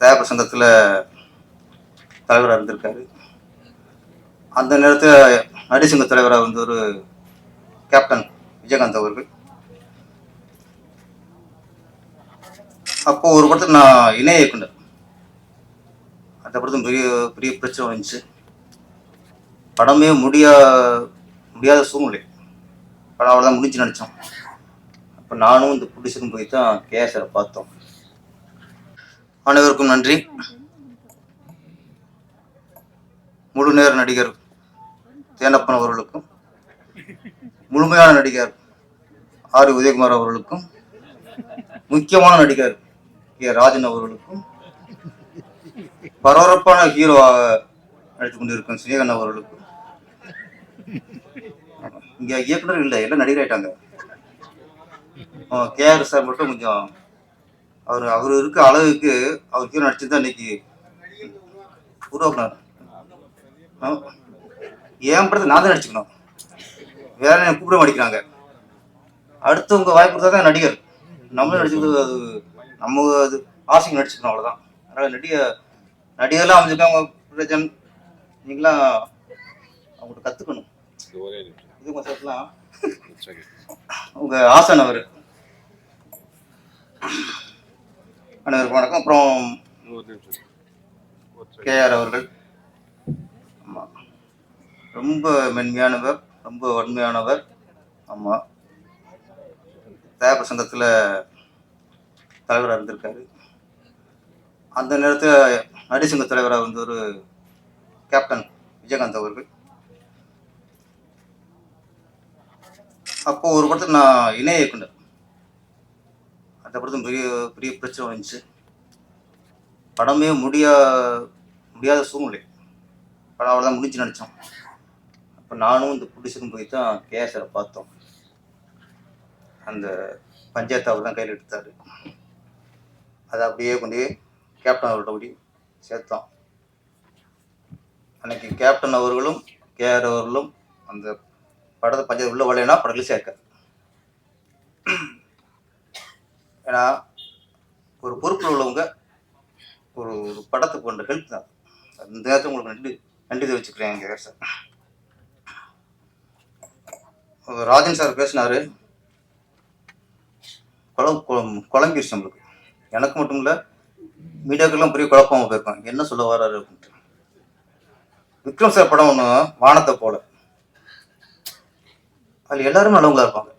தயாரிப்பு சங்கத்தில் தலைவராக இருந்திருக்காரு. அந்த நேரத்தில் நடிசங்க தலைவராக வந்து ஒரு கேப்டன் விஜயகாந்த் அவர்கள். அப்போது ஒரு படத்துக்கு நான் இணைய இயக்குனர். அந்த படத்துக்கு பெரிய பெரிய பிரச்சனை வந்துச்சு. படமே முடியா முடியாத சூழ்நிலை. படம் அவ்வளோதான் முடிஞ்சு நினச்சோம். அப்போ நானும் இந்த ப்ரொடியூசரும் போய் தான் கேசரை பார்த்தோம். அனைவருக்கும் நன்றி. முழு நேர நடிகர் தேனப்பன் அவர்களுக்கும் முழுமையான நடிகர் ஆர் உதயகுமார் அவர்களுக்கும் முக்கியமான நடிகர் ஏ ராஜன் அவர்களுக்கும் பரபரப்பான ஹீரோவாக நடித்துக் கொண்டிருக்கும் சினேகன் அவர்களுக்கும். இங்க இயக்குனர் இல்லை எல்லாம் நடிகர் ஆயிட்டாங்க. கேஆர் சார் மட்டும் கொஞ்சம் அவர் அவர் இருக்க அளவுக்கு அவர் ஹீரோ நடிச்சு தான் இன்னைக்கு உருவாக்குனார். என் படத்தை நான் தான் நடிச்சுக்கணும். வேற என்ன கூப்பிட மாட்டேங்கிறாங்க. அடுத்தவங்க வாய்ப்பு கொடுத்தா தான் நடிகர். நம்மளும் நடிச்சுக்கிறது அது நம்ம அது ஆசைக்கு நடிச்சுக்கணும் அவ்வளோதான் அதனால் நடிக நடிகர்லாம் அமைஞ்சிருக்காங்க பிரஜன் நீங்களாம் அவங்கள்ட்ட கற்றுக்கணும் இது சொல்லலாம் உங்கள் ஆசன் அவர். அனைவருக்கும் வணக்கம். அப்புறம் கேஆர் அவர்கள். ஆமாம் ரொம்ப மென்மையானவர் ரொம்ப வன்மையானவர். ஆமாம் தயாரிப்பு சங்கத்தில் தலைவராக இருந்திருக்காரு. அந்த நேரத்தில் நடிசங்க தலைவராக இருந்த ஒரு கேப்டன் விஜயகாந்த் அவர்கள். அப்போது ஒரு படத்துக்கு நான் இணைய இயக்குனர். அந்த படத்துக்கு பெரிய பெரிய பிரச்சனை வந்துச்சு. படமே முடியா முடியாத சூழ்நிலை. படம் அவ்வளோதான் முடிஞ்சு நினச்சோம். அப்போ நானும் இந்த ப்ரொடியூசரும் போய் தான் கேஎஸ்ஆரை பார்த்தோம். அந்த பஞ்சாயத்து அவர் தான் கையில் எடுத்தார். அதை அப்படியே கொண்டு போய் கேப்டன் அவர்கிட்ட ஓடி சேர்த்தோம். அன்னைக்கு கேப்டன் அவர்களும் கேஆர் அவர்களும் அந்த படத்தை பஞ்சாயத்து உள்ள வரலைன்னா படத்தில் சேர்க்காது ஏன்னா ஒரு பொறுப்பில் உள்ளவங்க ஒரு ஒரு படத்துக்கு கொண்ட ஹெல்ப் தான். அந்த நேரத்தில் உங்களுக்கு நன்றி நன்றி தெரிவிச்சுக்கிறேன் எங்கள் சார். ராஜன் சார் பேசினார். குழம் குழம் குழம்பிருச்சு நம்மளுக்கு. எனக்கு மட்டும் இல்லை மீடியாக்கெல்லாம் பெரிய குழப்பமாக போயிருக்கோம். என்ன சொல்ல வர்றாரு அப்படின்ட்டு. விக்ரம் சார் படம் ஒன்று வானத்தை போல. அதில் எல்லாரும் நல்லவங்களா இருப்பாங்க.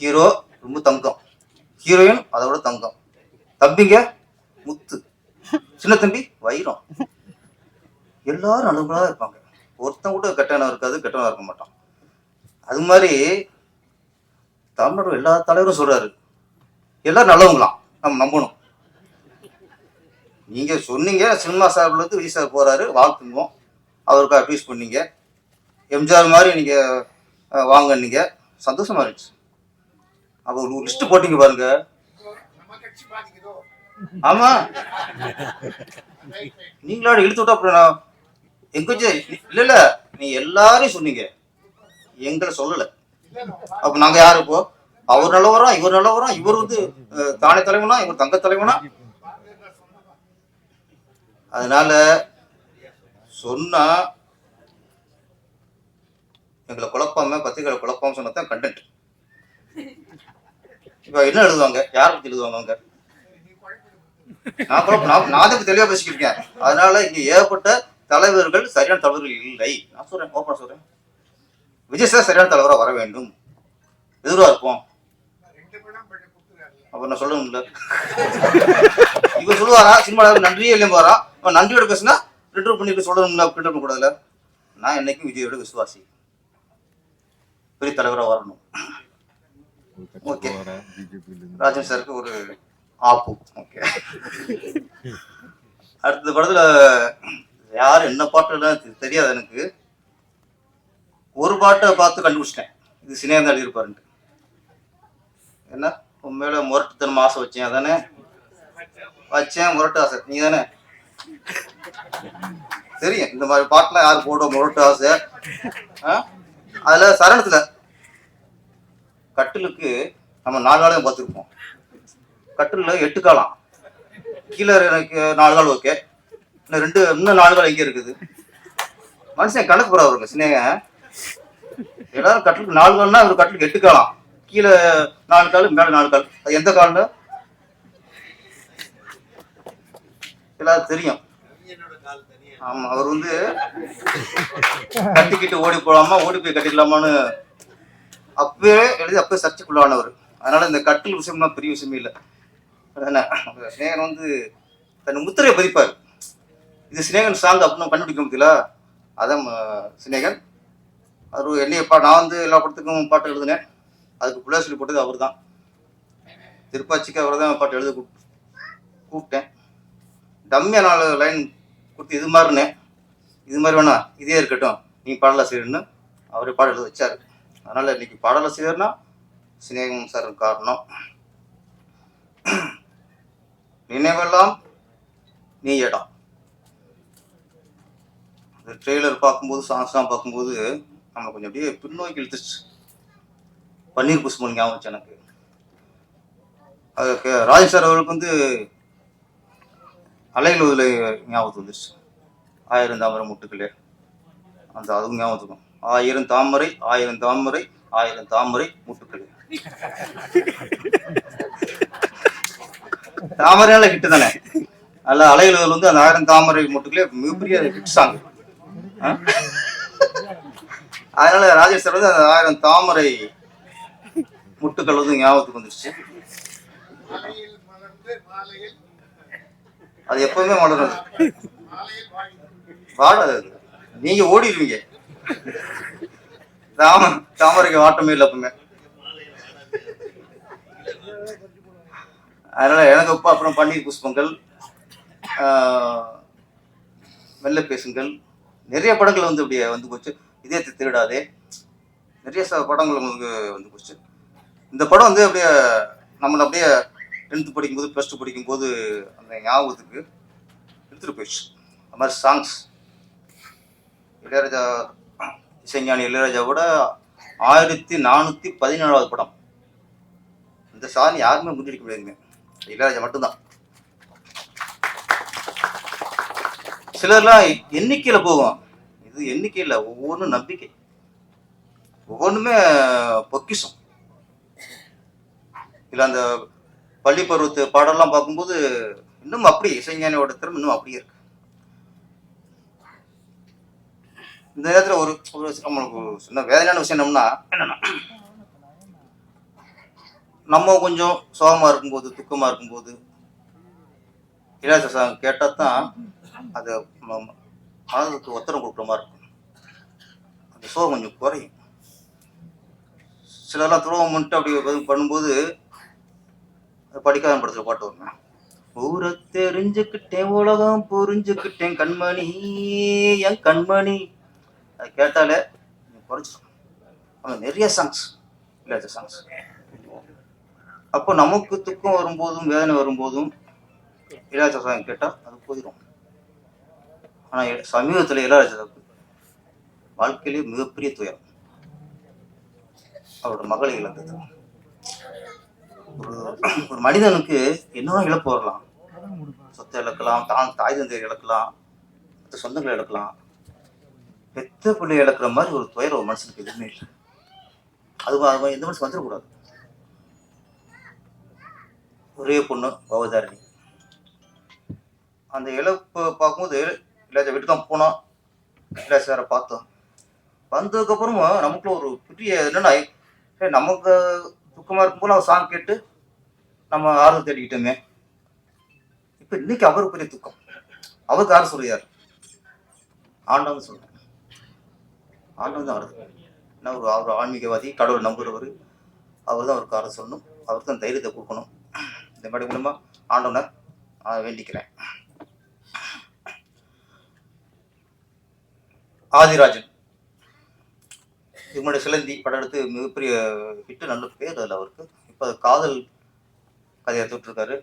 ஹீரோ ரொம்ப தங்கம். ஹீரோயின் அதை விட தங்கம். தம்பிங்க முத்து. சின்ன தம்பி வைரம். எல்லாரும் நல்லவங்களா இருப்பாங்க. ஒருத்தன் கூட கெட்டவனா இருக்காது கெட்டவனா இருக்க மாட்டான். அது மாதிரி தமிழோட எல்லா தலைவரும் சொல்றாரு. எல்லாரும் நல்லவங்களாம் நம்ம நம்பணும். நீங்க சொன்னீங்க சினிமா சார்பில் இருந்து விஜய் சார் போறாரு வாழ்த்துவோம் அவருக்கு அட்வைஸ் பண்ணீங்க. எம்ஜிஆர் மாதிரி நீங்க வாங்க வாங்கன்னீங்க சந்தோஷமா இருந்துச்சு. அப்போ ஒரு லிஸ்ட் போட்டீங்க பாருங்க. ஆமா. நீங்களோட இழுத்து விட்டா அப்புறம் எங்க இல்ல இல்ல. நீ எல்லாரையும் சொன்னீங்க. எங்களை சொல்லல. அப்ப நாங்க யாரு இப்போ? அவர் நல்லவரா இவர் நல்லவரா? இவர் வந்து தானே தலைவனா இவர் தங்க தலைவனா? அதனால சொன்னா எங்களை குழப்பாம பத்திரிகைகளை குழப்பாம சொன்னதான் கண்டென்ட் இப்ப என்ன எழுதுவாங்க? யாரை பத்தி எழுதுவாங்க அவங்க? நான் நான் அதுக்கு தெளிவா பேசிக்கிட்டு இருக்கேன் அதனால இங்க ஏகப்பட்ட தலைவர்கள் சரியான தலைவர்கள் இல்லை. நான் சொல்றேன் ஓப்பனா சொல்றேன். விஜய் சார் சரியான தலைவரா வர வேண்டும். எதிராக இருப்போம். அப்ப நான் சொல்லணும்ல இவன் சொல்லுவாரா? சினிமாவில் நன்றியே இல்லையும் போறா அவன் நன்றியோட பேசுனா ரிட்டர் பண்ணிட்டு சொல்லணும்ல ரிட்டர் பண்ண கூடாதுல நான் என்னைக்கும் விஜயோட விசுவாசி. பெரிய தலைவரா வரணும். ஓகே. ராஜன் சாருக்கு ஒரு ஆப்பு. ஓகே. அடுத்த படத்துல யார் என்ன பாட்டுலாம் தெ- தெரியாது எனக்கு. ஒரு பாட்டை பார்த்து கண்டுபிடிச்சிட்டேன். இது சினேகன் எழுதியிருப்பாருன்ட்டு. என்ன? உன் மேல முரட்டுத்தனம் ஆசை வச்சேன் அதானே? வச்சேன் முரட்டு ஆசை. நீ தானே தெரியும். இந்த மாதிரி பாட்டுலாம் யார் போடுவோம் முரட்டு ஆசை? அதுல சரணத்துல. கட்டிலுக்கு நம்ம நாலு காலம் பார்த்துருப்போம். கட்டிலில் எட்டு காலம் கீழே எனக்கு நாலு கால் ஓகே. இன்னும் ரெண்டு இன்னும் நாலு கால் இங்கே இருக்குது. மனுஷன் கணக்கு போகிற அவருங்க சினேகன் எல்லாரும் கட்டிலுக்கு நாலு கால்னா ஒரு கட்டிலுக்கு எட்டு காலம் கீழே நாலு கால் மேலே நாலு கால். அது எந்த காலில் எல்லாரும் தெரியும். ஆமா அவர் வந்து கட்டிக்கிட்டு ஓடி போலாமா ஓடி போய் கட்டிக்கலாமான்னு அப்பவே எழுதி அப்பவே சர்ச்சைக்குள்ளானவர் அதனால இந்த கட்டில் விஷயம்னா பெரிய விஷயமே இல்லை. அதானே சினேகன் வந்து தன் முத்திரையை பதிப்பார். இது சினேகன் சாங் அப்படின்னு கண்டுபிடிக்க முடியல அதான் சினேகன் அவர் என்னைய பா நான் வந்து எல்லா படத்துக்கும் பாட்டு எழுதினேன். அதுக்கு பிள்ளை சொல்லி போட்டது அவர் தான் திருப்பாச்சிக்கு அவர் தான் பாட்டு எழுத கூப்~ கூப்பிட்டேன். டம்மியா நாலு லைன் கொடுத்து இது மாதிரினேன் இது மாதிரி வேணா இதே இருக்கட்டும். நீ பாடலாசிரியர்னு அவரே பாட எழுத வச்சாரு. அதனால இன்னைக்கு பாடலாசிரியர்னா சினேகம் சார் காரணம். நினைவெல்லாம் நீ இடம் இந்த ட்ரெய்லர் பார்க்கும்போது சாங்ஸ்லாம் பார்க்கும்போது நம்மளை கொஞ்சம் அப்படியே பின்னோக்கி இழுத்துச்சு பன்னீர் புஷ்பம் ஞாபகம் எனக்கு. அதுக்கு ராஜ் சார் அவர்களுக்கு வந்து அலையில் உதில் ஞாபகத்துக்கு வந்துருச்சு. ஆயிரம் தாமரை முட்டுக்களே. அந்த அதுவும் ஞாபகத்துக்கும் ஆயிரம் தாமரை ஆயிரம் தாமரை ஆயிரம் தாமரை முட்டுக்கள். தாமரையால ஹிட் தானே? நல்ல அலையில் வந்து அந்த ஆயிரம் தாமரை முட்டுக்களே மிகப்பெரிய ஹிட் சாங் அதனால ராஜேஷ் சார் வந்து அந்த ஆயிரம் தாமரை முட்டுக்கள் வந்து ஞாபகத்துக்கு வந்துருச்சு. அது எப்பவுமே வளரும் வாடாது நீங்க ஓடிடுவீங்க. ராமன் தாமரைக்கு வாட்டமே இல்லை எப்பவுமே அதனால எனக்கு அப்பா அப்புறம் பன்னீர் புஷ்பங்கள் ஆஹ், மெல்ல பேசுங்கள். நிறைய படங்கள் வந்து அப்படியே வந்து போச்சு. இதயத்தை திருடாதே. நிறைய ச படங்கள் உங்களுக்கு வந்து போச்சு. இந்த படம் வந்து அப்படியே நம்மளை அப்படியே டென்த்து படிக்கும்போது ப்ளஸ் டூ படிக்கும்போது அந்த ஞாபகத்துக்கு எடுத்துகிட்டு போயிடுச்சு. அது மாதிரி சாங்ஸ் இளையராஜா இசைஞானி இளையராஜாவோட ஆயிரத்தி நானூற்றி பதினேழாவது படம். இந்த சாதனை யாருமே முன்னெடுக்க முடியாதுங்க. இளையராஜா மட்டும்தான். சிலர்லாம் எண்ணிக்கையில் போகும். இது எண்ணிக்கை இல்லை ஒவ்வொன்றும் நம்பிக்கை. ஒவ்வொன்றுமே பொக்கிஷம். இல்லை அந்த பள்ளி பருவத்து பாடலாம் பார்க்கும்போது இன்னும் அப்படி இசைஞானியோட திறமை இன்னும் அப்படியே இருக்கு. இந்த நேரத்தில் ஒரு ஒரு நம்மளுக்கு சின்ன வேதனையான விஷயம் என்னன்னா என்னன்னா? நம்ம கொஞ்சம் சோகமாக இருக்கும்போது துக்கமாக இருக்கும்போது இளையராஜா சாங் கேட்டால் தான் அது மனதுக்கு ஒத்தரம் கொடுக்குற மாதிரி இருக்கும். அந்த சோகம் கொஞ்சம் குறையும். சிலர்லாம் துரோகம் பண்ணிட்டு அப்படி பண்ணும்போது படிக்காத படத்தில் பாட்டு வருங்க ஊரை தெரிஞ்சுக்கிட்டேன் உலகம் புரிஞ்சுக்கிட்டேன் கண்மணி என் கண்மணி அது கேட்டாலே குறைச்சிடும் அவன் நிறைய சாங்ஸ் இளையராஜா சாங்ஸ் அப்போ நமக்கு துக்கம் வரும்போதும் வேதனை வரும்போதும் இளையராஜா சாங் கேட்டால் அது போயிடும் ஆனால் சமீபத்தில் இளையராஜாவுக்கு வாழ்க்கையிலே மிகப்பெரிய துயரம். அவரோட மகளை இழந்தது. ஒரு ஒரு மனிதனுக்கு என்னதான் இழப்பு வரலாம்? சொத்தை இழக்கலாம் தான் தாய் தந்தையை இழக்கலாம் மற்ற சொந்தங்களை இழக்கலாம். பெத்த பிள்ளை இழக்கிற மாதிரி ஒரு துயரம் ஒரு மனுஷனுக்கு எதுவுமே இல்லை. அது அது எந்த மனுஷன் வந்துடக்கூடாது. ஒரே பொண்ணு பவதாரணி. அந்த இழப்பு பார்க்கும்போது இல்லாத வீட்டுக்கு தான் போனோம் இல்லை சாரை பார்த்தோம். வந்ததுக்கப்புறமா நமக்குள்ள ஒரு பெரிய என்னன்னா நமக்கு துக்கமாக இருக்கும்போது அவர் சாங் கேட்டு நம்ம ஆறுதல் தேடிக்கிட்டோமே. இப்போ இன்னைக்கு அவருக்கு பெரிய துக்கம். அவருக்கு யார் சொல்றாரு? ஆண்டவன் சொல்றேன் ஆண்டவன் தான் வருது ஒரு அவர் ஆன்மீகவாதி கடவுள் நம்புகிறவர் அவர் தான் அவருக்கு ஆறுதல் சொல்லணும். அவருக்கு தான் தைரியத்தை கொடுக்கணும். இந்த மாதிரி மூலமாக ஆண்டவனை வேண்டிக்கிறேன். ஆதிராஜன். இது முன்னாடி சிலந்தி படம் எடுத்து மிகப்பெரிய ஹிட்டு நல்ல பேர் அதில் அவருக்கு. இப்போ காதல் கதையை தொட்டிருக்காரு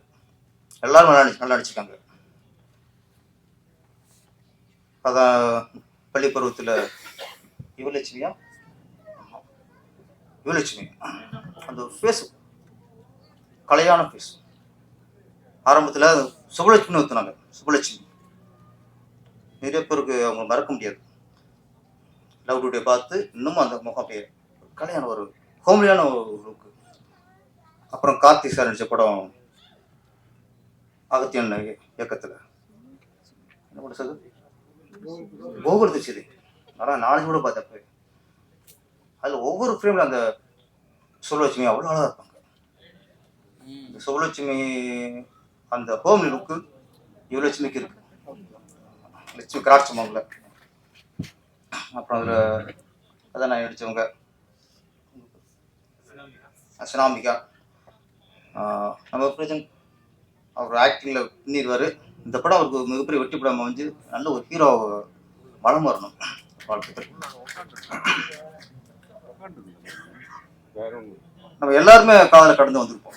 எல்லாரும் நல்லா நல்லா நடிச்சிருக்காங்க. அதான் பள்ளி பருவத்தில் யுவலட்சுமியா? யுவலட்சுமி. அந்த ஃபேஸ் கலையான ஃபேஸ் ஆரம்பத்தில் சுபலட்சுமின்னு ஊற்றுனாங்க சுபலட்சுமி நிறைய பேருக்கு அவங்க மறக்க முடியாது. லவ் டுடே பார்த்து இன்னமும் அந்த முகம் அப்படியே கலையான ஒரு ஹோம்லியான ஒரு லுக்கு அப்புறம் கார்த்திக் சார் நடிச்ச படம் அகத்தியன் இயக்கத்தில். என்ன பண்ண சார் கோகுலத்து திச்சிது அதான் நாளைக்கு கூட பார்த்தேன் போய் அதில் ஒவ்வொரு ஃப்ரேமில் அந்த சுபலட்சுமி அவ்வளோ அழகாக இருப்பாங்க. இந்த சுபலட்சுமி அந்த ஹோம் லுக்கு யுவலட்சுமிக்கு இருக்கு. லட்சுமி கராட்சமங்கல அப்புறம் அதில் அதான் நான் நடித்தவங்க அசனாம்பிகா. ஆஹ் நம்ம பிரச்சனை அவர் ஆக்டிங்கில் பின்னிடுவார் இந்த படம் அவருக்கு மிகப்பெரிய வெற்றி படம் அமைஞ்சு நல்ல ஒரு ஹீரோ வளம் வரணும். வாழ்த்துக்கள் நம்ம எல்லாருமே காதலை கடந்து வந்திருப்போம்.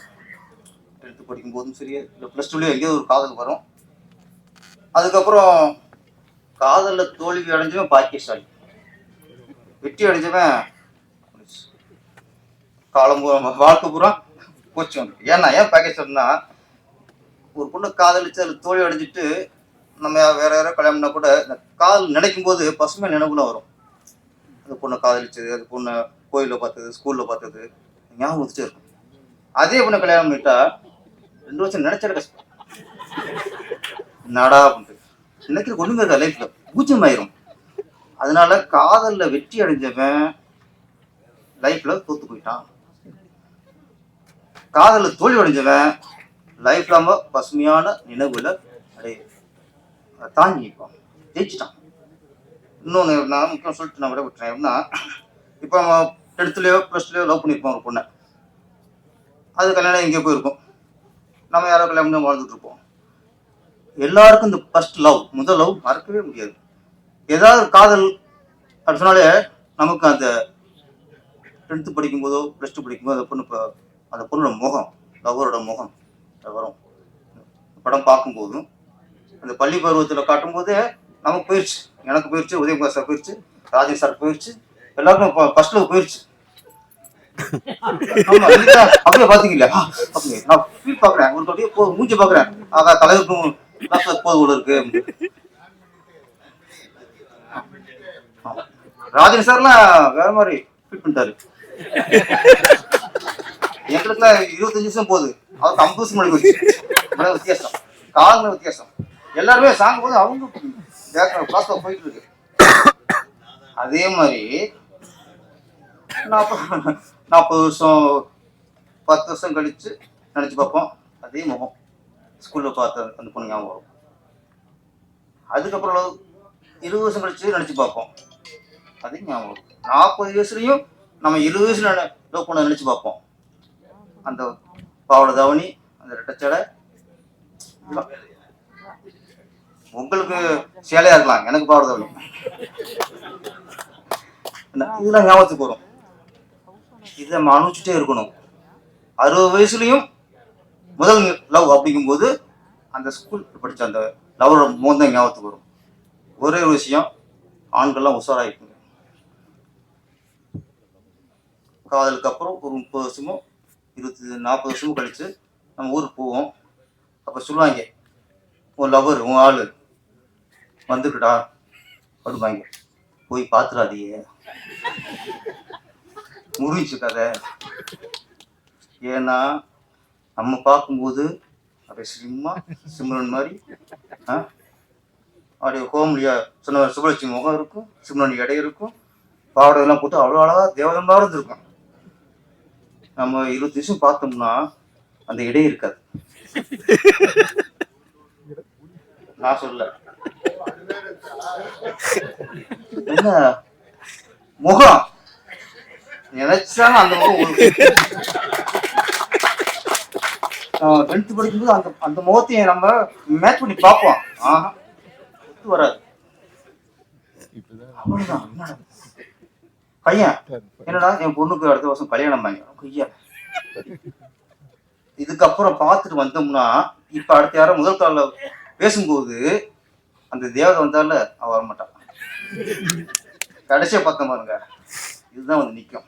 டென்த்து படிக்கும் போதும் சரி இல்லை ப்ளஸ் டூலேயும் எங்கேயோ ஒரு காதல் வரும். அதுக்கப்புறம் காதலில் தோல்வி அடைஞ்சவன் பாக்கியசாலி. வெற்றி அடைஞ்சவன் காலம் பூரா வாழ்க்கை பூரா போச்சு வந்து ஏன்னா ஏன் பாக்கியசாலினா ஒரு பொண்ணு காதலிச்சு அதில் தோல்வி அடைஞ்சிட்டு நம்ம வேற யாரோ கல்யாணம்னா கூட இந்த காதல் நினைக்கும் போது பசுமை நினைவுலாம் வரும். அந்த பொண்ணை காதலிச்சது அது பொண்ணை கோயிலில் பார்த்தது ஸ்கூலில் பார்த்தது ஞாபகம் வந்துட்டே இருக்கும். அதே பொண்ணை கல்யாணம் பண்ணிட்டா ரெண்டு வருஷம் நினைச்சாலே கஷ்டம். நடா அப்படின்ட்டு நினைக்கிற ஒண்ணுமே இருக்கா லைஃப்ல பூஜ்யம் ஆயிரும் அதனால காதல்ல வெற்றி அடைஞ்சவன் லைஃப்ல தோத்து போயிட்டான். காதலில் தோல்வி அடைஞ்சவன் லைஃப் ரொம்ப பசுமையான நினைவுல அடைய தாங்கி ஜெயிச்சிட்டான். இன்னொன்று நான் முக்கியம் சொல்லிட்டு நான் விட விட்டுறேன். எப்படின்னா இப்போ டென்த்துலேயோ ப்ளஸ் லவ் பண்ணியிருப்போம் ஒரு பொண்ணை. அது கல்யாணம் எங்கேயோ போயிருக்கும். நம்ம யாரோ கல்யாணம் பண்ணி வாழ்ந்துட்டு இருப்போம். எல்லாருக்கும் இந்த ஃபர்ஸ்ட் லவ் முதல் லவ் மறக்கவே முடியாது. ஏதாவது காதல் அப்படி சொன்னாலே நமக்கு அந்த டென்த்து படிக்கும்போதோ ப்ளஸ் டூ படிக்கும்போது அந்த பொண்ணு இப்போ அந்த பொண்ணோட முகம் லவ்வரோட முகம் வரும். படம் பார்க்கும்போதும் அந்த பள்ளி பருவத்தில் காட்டும்போதே நமக்கு போயிடுச்சு எனக்கு போயிடுச்சு உதயகுமார் சார் போயிடுச்சு ராஜேஷ் சார் போயிடுச்சு எல்லாருக்கும் ஃபர்ஸ்ட்ல போயிடுச்சு அப்படியே பாத்தீங்களா அப்படியே. நான் ஃபீல் பாக்குறேன். ஒரு அப்படியே போ மூஞ்சி பாக்குறேன். ஆகா தலைவருக்கும் போது கூட இருக்கு. ராஜன் சார்லாம் வேற மாதிரி ஃபீல் பண்ணிட்டாரு. எங்களுக்குலாம் இருபத்தஞ்சு நிமிஷம் போகுது. அவருக்கு ஐம்பது நிமிஷம் மணி வித்தியாசம். காரணம் வித்தியாசம். எல்லாருமே சாங் போது அவங்க கிளாஸ்ல போயிட்டு இருக்கு. அதே மாதிரி நாற்பது நாற்பது வருஷம் பத்து வருஷம் கழிச்சு நினச்சி பார்ப்போம். அதே முகம். ஸ்கூலில் பார்த்த அந்த பொண்ணு ஞாபகம் வரும். அதுக்கப்புறம் இருபது வருஷம் கழிச்சு நினச்சி பார்ப்போம். அதே ஞாபகம் வரும். நாற்பது வயசுலையும் நம்ம இருபது வயசுல லவ் பண்ண நினச்சி பார்ப்போம். அந்த பாவட தவணி அந்த ரெட்டச்சடை உங்களுக்கு சேலையா இருக்கலாம். எனக்கு பாடுறது தாவணி இதெல்லாம் ஞாபகத்துக்கு வரும். இதை நம்ம அனுப்பிச்சுட்டே இருக்கணும். அறுபது வயசுலயும் முதல் லவ் அப்படிங்கும்போது அந்த ஸ்கூல் படிச்ச அந்த லவோட முகம் ஞாபகத்துக்கு வரும். ஒரே ஒரு விஷயம் ஆண்கள்லாம் உஷாராயிருக்குங்க காதலுக்கு அப்புறம் ஒரு முப்பது வருஷமோ இருபத்தி நாற்பது வருஷமும் கழிச்சு நம்ம ஊருக்கு போவோம். அப்போ சொல்லுவாங்க உன் லவர் உன் ஆள். வந்துருக்குடா அப்படிம்பாங்க போய் பார்த்துடாதீங்க முடிஞ்சு கதை. ஏன்னா நம்ம பார்க்கும்போது அப்படியே ஸ்லிம்மா சிம்ரன் மாதிரி அப்படியே கோமலியா சொன்ன சுபலட்சுமி முகம் இருக்கும் சிம்ரன் எடை இருக்கும் பாவடையெல்லாம் போட்டு அவ்வளோ அழகாக தேவதம் இருந்திருக்கும். நம்ம இருபது நிமிஷம் பார்த்தோம்னா அந்த இடை இருக்காது. நான் சொல்ல என்ன? முகம். நினைச்சாலும் அந்த முகம் டென்த் படிக்கும்போது அந்த அந்த முகத்தையும் நம்ம மேட்ச் பண்ணி பார்ப்போம். ஆஹா. வராது. அவ்வளவுதான். என்னடா? பையன். என்னடா என் பொண்ணுக்கு அடுத்த வருஷம் கல்யாணம் பண்ணி ஐயா. இதுக்கப்புறம் பார்த்துட்டு வந்தோம்னா இப்ப அடுத்த யாரும் முதல் காலில் பேசும்போது அந்த தேவதை வந்தால அவ வரமாட்டான். கடைசியாக பார்த்தோம் பாருங்க இதுதான் வந்து நிற்கும்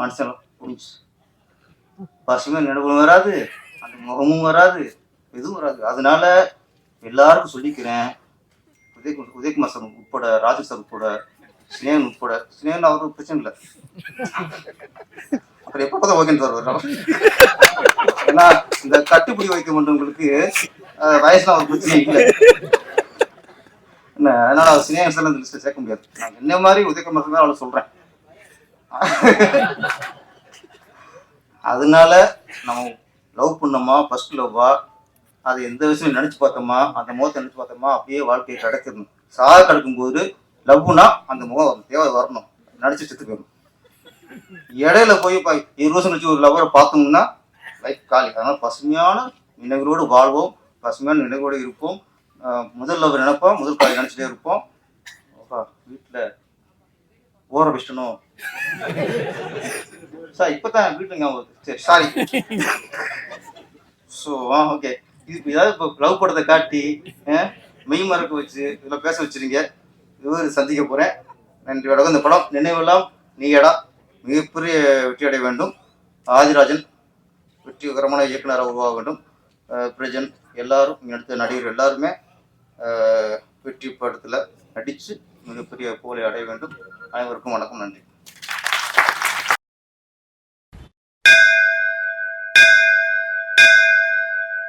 மனுஷன் புரிஞ்சு. பசுமை நினைவு வராது அந்த முகமும் வராது எதுவும் வராது. அதனால எல்லாருக்கும் சொல்லிக்கிறேன் உதய உதயகுமார் சார் உட்பட ராஜு சார் உட்பட ஸ்னேகன் உட்பட ஸ்னேகன் அவருக்கு பிரச்சனை இல்லை. அப்புறம் எப்போ பார்த்தா ஓகேன்னு சார் வர்றோம் ஏன்னா இந்த கட்டுப்பிடி வைக்க மாட்டவங்களுக்கு வயசுல ஒரு பிரச்சனை இல்லை என்ன அதனால அவர் சினேகன் சார் அந்த சேர்க்க முடியாது. நான் என்ன மாதிரி உதயகுமார் தான் அவளை சொல்றேன். அதனால நம்ம லவ் பண்ணோமா ஃபர்ஸ்ட் லவ்வா அது எந்த விஷயம் நினைச்சு பார்த்தோமா? அந்த முகத்தை நினைச்சு பார்த்தோமா? அப்படியே வாழ்க்கையை கிடக்கணும் சாக கிடக்கும்போது லவ்னா அந்த முகம் தேவை வரணும். நினைச்சு செத்து போயிடும். இடையில போய் இருபது வருஷம் கழிச்சு ஒரு லவ்வரை பார்த்தோம்னா லைஃப் காலி. அதனால பசுமையான நினைவுகளோடு வாழ்வோம். பசுமையான நினைவோடு இருப்போம் முதல் லவ் நினைப்போம் முதல் காலை நினைச்சிட்டே இருப்போம். வீட்டில் ஓர விஷ்டணும் சார் இப்போ தான் வீட்டில் ஞாபகம் சரி சாரி ஸோ ஆ ஓகே இது ஏதாவது இப்போ லவ் படத்தை காட்டி மெய் மறக்க வச்சு இதில் பேச வச்சுருங்க. இவர் சந்திக்க போகிறேன் நன்றி வணக்கம். இந்த படம் நினைவெல்லாம் நீயடா மிகப்பெரிய வெற்றி அடைய வேண்டும். ஆதிராஜன் வெற்றிகரமான இயக்குனராக உருவாக வேண்டும். பிரஜன் எல்லாரும் நடித்த நடிகர் எல்லாருமே வெற்றி படத்தில் நடித்து மிகப்பெரிய புகழை அடைய வேண்டும். அனைவருக்கும் வணக்கம் நன்றி.